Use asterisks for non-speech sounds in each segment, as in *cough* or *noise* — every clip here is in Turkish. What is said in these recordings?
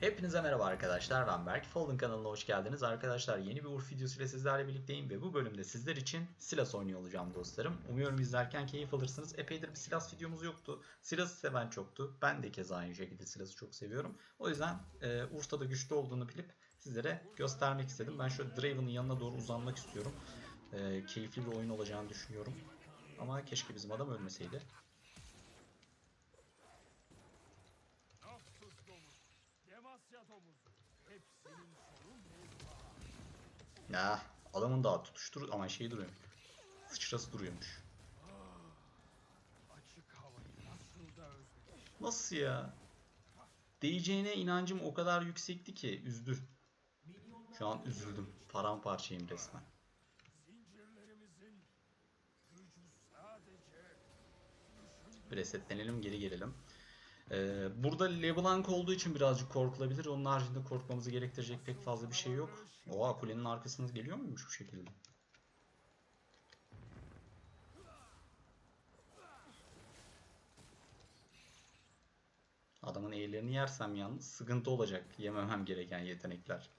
Hepinize merhaba arkadaşlar ben Berk. Folding kanalına hoş geldiniz. Arkadaşlar yeni bir Urf videosuyla sizlerle birlikteyim ve bu bölümde sizler için Silas oynuyor olacağım dostlarım. Umuyorum izlerken keyif alırsınız. Epeydir bir Silas videomuz yoktu. Silas'ı seven çoktu. Ben de keza aynı şekilde Silas'ı çok seviyorum. O yüzden e, Urf'ta da güçlü olduğunu bilip sizlere göstermek istedim. Ben şöyle Draven'ın yanına doğru uzanmak istiyorum. E, keyifli bir oyun olacağını düşünüyorum. Ama keşke bizim adam ölmeseydi. Ya adamın daha tutuştur ama şey duruyor. Sıçrası duruyormuş. Nasıl ya? Değeceğine inancım o kadar yüksekti ki üzdü. Şu an üzüldüm. Paramparçayım resmen. Bir resetlenelim geri gelelim. Ee, burada LeBlanc olduğu için birazcık korkulabilir. Onun haricinde korkmamızı gerektirecek pek fazla bir şey yok. Oha kulenin arkasında geliyor muymuş bu şekilde? Adamın eğlerini yersem yalnız sıkıntı olacak. Yememem gereken yetenekler.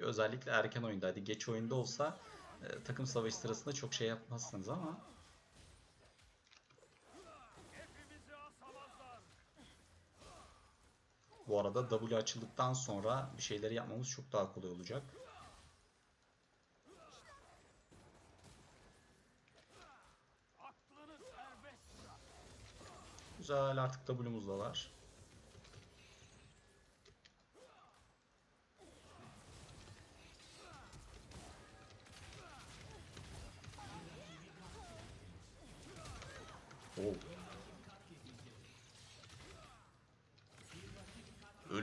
Özellikle erken oyunda. Hadi geç oyunda olsa e, takım savaşı sırasında çok şey yapmazsınız ama Bu arada W açıldıktan sonra bir şeyleri yapmamız çok daha kolay olacak. Güzel artık W'muz da var.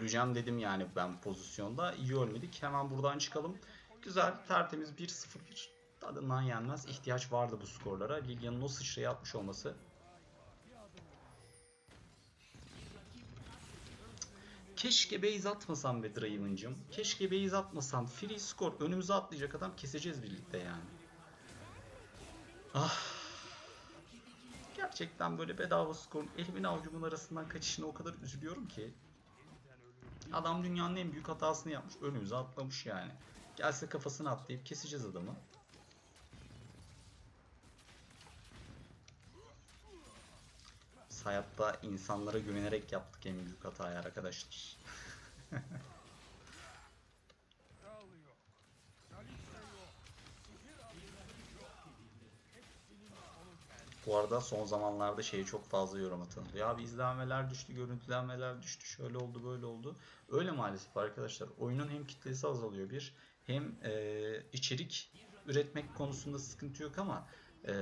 Öleceğim dedim yani ben pozisyonda. İyi ölmedik. Hemen buradan çıkalım. Güzel, tertemiz 1-0-1. Tadından yenmez. İhtiyaç vardı bu skorlara. Lilian'ın o sıçrayı atmış olması Keşke base atmasam be Draven'cım. Keşke base atmasam. Free score önümüze atlayacak adam keseceğiz birlikte yani. Ah. Gerçekten böyle bedava skorun elimin avucumun arasından kaçışına o kadar üzülüyorum ki. Adam dünyanın en büyük hatasını yapmış. Önümüze atlamış yani. Gelse kafasını atlayıp keseceğiz adamı. Biz hayatta insanlara güvenerek yaptık en büyük hatayı arkadaşlar. *laughs* Bu arada son zamanlarda şeyi çok fazla yorum atılıyor. Abi izlenmeler düştü, görüntülenmeler düştü, şöyle oldu, böyle oldu. Öyle maalesef arkadaşlar. Oyunun hem kitlesi azalıyor bir, hem e, içerik üretmek konusunda sıkıntı yok ama e,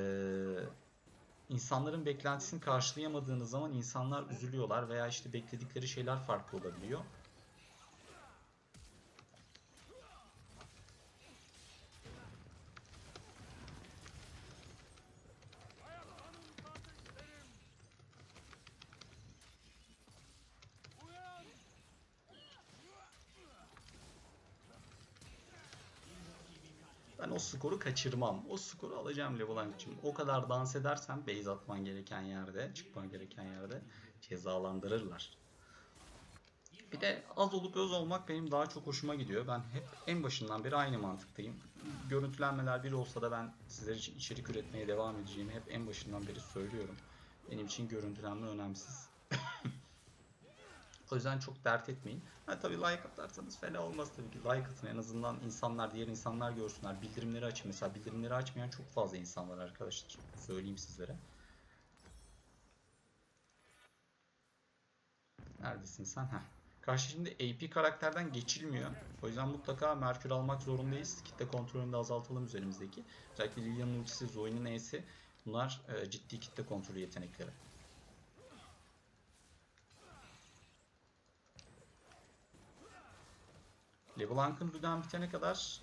insanların beklentisini karşılayamadığınız zaman insanlar üzülüyorlar veya işte bekledikleri şeyler farklı olabiliyor. Ben o skoru kaçırmam. O skoru alacağım LeBlanc'cığım. O kadar dans edersen base atman gereken yerde, çıkman gereken yerde cezalandırırlar. Bir de az olup öz olmak benim daha çok hoşuma gidiyor. Ben hep en başından beri aynı mantıktayım. Görüntülenmeler bir olsa da ben sizler için içerik üretmeye devam edeceğimi hep en başından beri söylüyorum. Benim için görüntülenme önemsiz. O yüzden çok dert etmeyin. Ha tabii like atarsanız fena olmaz tabii ki. Like atın en azından insanlar, diğer insanlar görsünler. Bildirimleri açın. Mesela bildirimleri açmayan çok fazla insan var arkadaşlar. Söyleyeyim sizlere. Neredesin sen? Heh. Karşı şimdi AP karakterden geçilmiyor. O yüzden mutlaka Merkür almak zorundayız. Kitle kontrolünü de azaltalım üzerimizdeki. Özellikle Lilian'ın ultisi, Zoe'nin E'si. Bunlar e, ciddi kitle kontrolü yetenekleri. LeBlanc'ın düden bitene kadar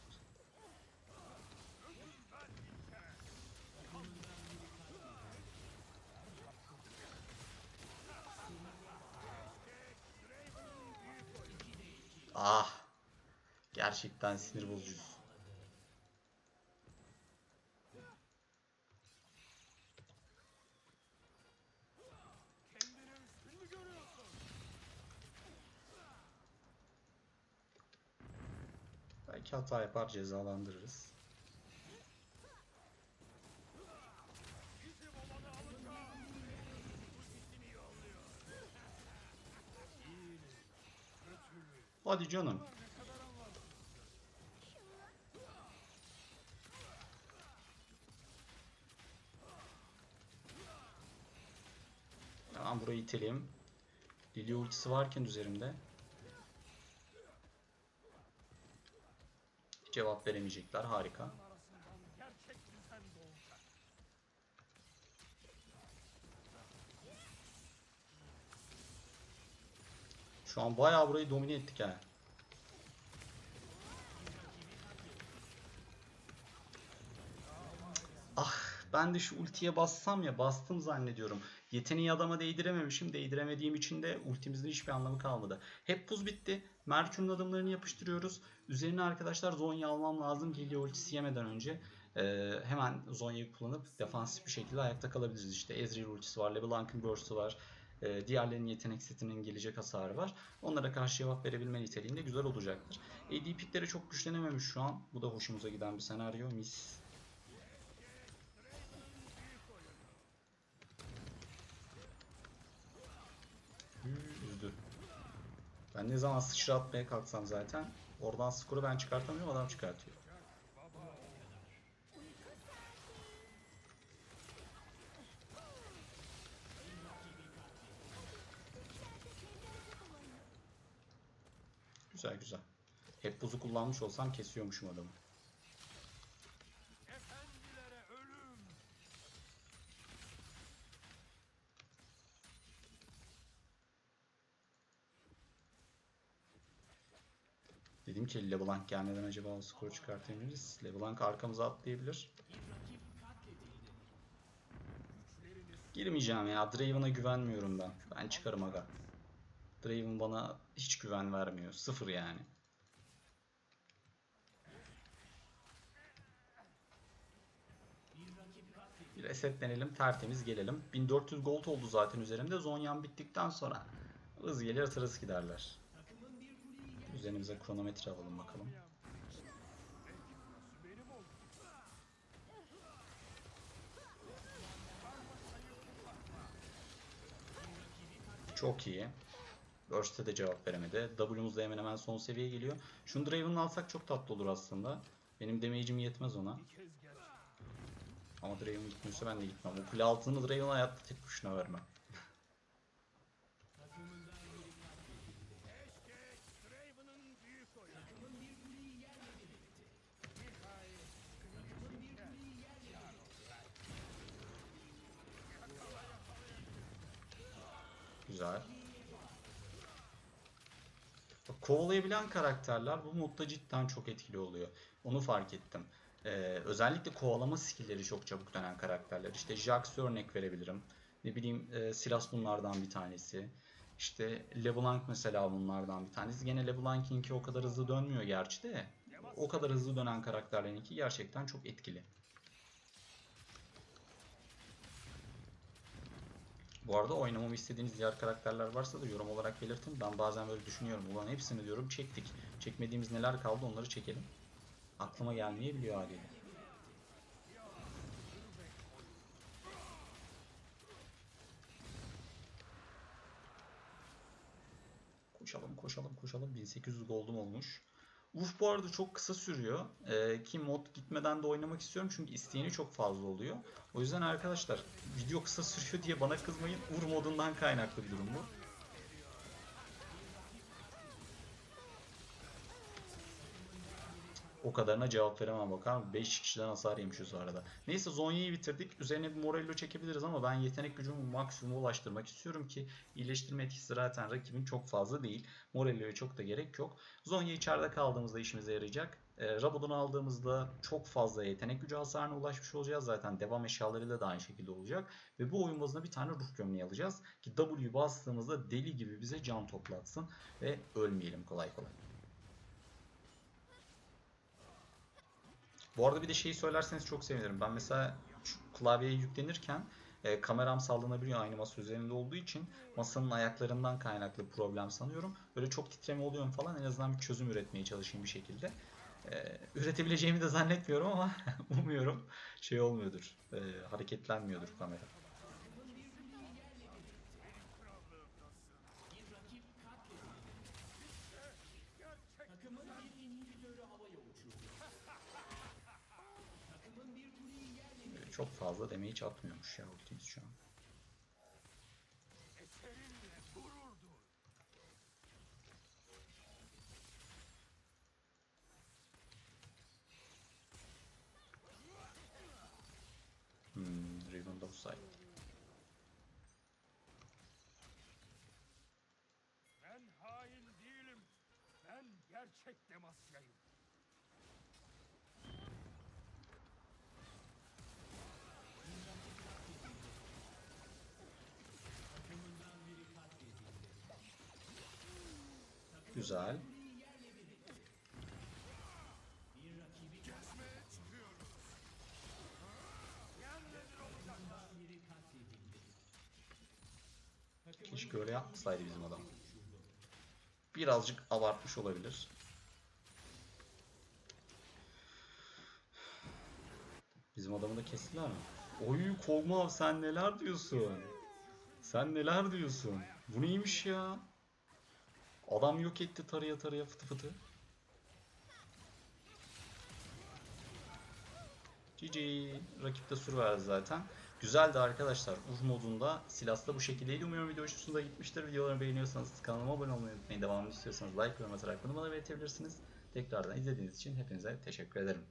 Ah. Gerçekten sinir bozucu. Hata yapar cezalandırırız. Hadi canım. Hemen burayı iteleyeyim. Lili ultisi varken üzerimde. Cevap veremeyecekler. Harika. Şu an bayağı burayı domine ettik ha. Ah ben de şu ultiye bassam ya bastım zannediyorum. Yeteneği adama değdirememişim. Değdiremediğim için de ultimizin hiçbir anlamı kalmadı. Hep buz bitti. Merkür'ün adımlarını yapıştırıyoruz. Üzerine arkadaşlar Zonya almam lazım. Geliyor ultisi yemeden önce. Ee, hemen Zonya'yı kullanıp defansif bir şekilde ayakta kalabiliriz. İşte Ezreal ultisi var. LeBlanc'ın burst'u var. Ee, diğerlerinin yetenek setinin gelecek hasarı var. Onlara karşı cevap verebilme niteliğinde güzel olacaktır. AD pickleri çok güçlenememiş şu an. Bu da hoşumuza giden bir senaryo. Mis. Ben ne zaman sıçra atmaya kalksam zaten oradan skoru ben çıkartamıyorum adam çıkartıyor. Güzel güzel. Hep buzu kullanmış olsam kesiyormuşum adamı. Dedim ki LeBlanc gelmeden acaba o skoru çıkartabiliriz. LeBlanc arkamıza atlayabilir. Girmeyeceğim ya. Draven'a güvenmiyorum ben. Ben çıkarım aga. Draven bana hiç güven vermiyor. Sıfır yani. Bir resetlenelim. Tertemiz gelelim. 1400 gold oldu zaten üzerimde. Zonyan bittikten sonra hız gelir tırıs giderler. Üzerimize kronometre alalım bakalım. Çok iyi. Burst'e de cevap veremedi. W'muz da hemen hemen son seviyeye geliyor. Şunu Draven'ı alsak çok tatlı olur aslında. Benim damage'im yetmez ona. Ama Draven gitmiyorsa ben de gitmem. O kule altını Draven'a hayatta tek başına vermem. Güzel. Bak, Kovalayabilen karakterler bu modda cidden çok etkili oluyor. Onu fark ettim. Ee, özellikle kovalama skillleri çok çabuk dönen karakterler. İşte Jax'ı örnek verebilirim. Ne bileyim e, Silas bunlardan bir tanesi. İşte LeBlanc mesela bunlardan bir tanesi. Gene LeBlanc'inki o kadar hızlı dönmüyor gerçi de. O kadar hızlı dönen karakterlerinki gerçekten çok etkili. Bu arada oynamamı istediğiniz diğer karakterler varsa da yorum olarak belirtin. Ben bazen böyle düşünüyorum. Ulan hepsini diyorum çektik. Çekmediğimiz neler kaldı onları çekelim. Aklıma gelmeyebiliyor haliyle. Koşalım koşalım koşalım. 1800 gold'um olmuş. Uf bu arada çok kısa sürüyor. Ee, ki mod gitmeden de oynamak istiyorum çünkü isteyeni çok fazla oluyor. O yüzden arkadaşlar video kısa sürüyor diye bana kızmayın. Ur modundan kaynaklı bir durum bu. O kadarına cevap veremem bakar 5 kişiden hasar yemişiz arada. Neyse Zonya'yı bitirdik. Üzerine bir Morello çekebiliriz ama ben yetenek gücümü maksimuma ulaştırmak istiyorum ki iyileştirme etkisi zaten rakibin çok fazla değil. Morello'ya çok da gerek yok. Zonya içeride kaldığımızda işimize yarayacak. E, Rabadon'u aldığımızda çok fazla yetenek gücü hasarına ulaşmış olacağız. Zaten devam eşyalarıyla da aynı şekilde olacak. Ve bu oyun bazında bir tane ruh gömleği alacağız. Ki W bastığımızda deli gibi bize can toplatsın. Ve ölmeyelim kolay kolay. Bu arada bir de şeyi söylerseniz çok sevinirim. Ben mesela şu klavyeye yüklenirken e, kameram sallanabiliyor aynı masa üzerinde olduğu için masanın ayaklarından kaynaklı problem sanıyorum. Böyle çok titreme oluyor falan en azından bir çözüm üretmeye çalışayım bir şekilde. Ee, üretebileceğimi de zannetmiyorum ama *laughs* umuyorum şey olmuyordur. Ee, hareketlenmiyordur kamera. Çok fazla damage atmıyormuş ya ultimiz şu an. Hmm, Riven offside. Ben hain değilim. Ben gerçek Demasya'yım. Güzel. Keşke öyle yapmasaydı bizim adam. Birazcık abartmış olabilir. Bizim adamı da kestiler mi? Oy Kog'Maw sen neler diyorsun? Sen neler diyorsun? Bu neymiş ya? Adam yok etti tarıya tarıya fıtı fıtı. GG. Rakip de sur verdi zaten. Güzeldi arkadaşlar. Ur modunda Silas'ta bu şekildeydi. Umuyorum video hoşunuza gitmiştir. Videolarımı beğeniyorsanız kanalıma abone olmayı unutmayın. Devamını istiyorsanız like yorum atarak bunu bana belirtebilirsiniz. Tekrardan izlediğiniz için hepinize teşekkür ederim.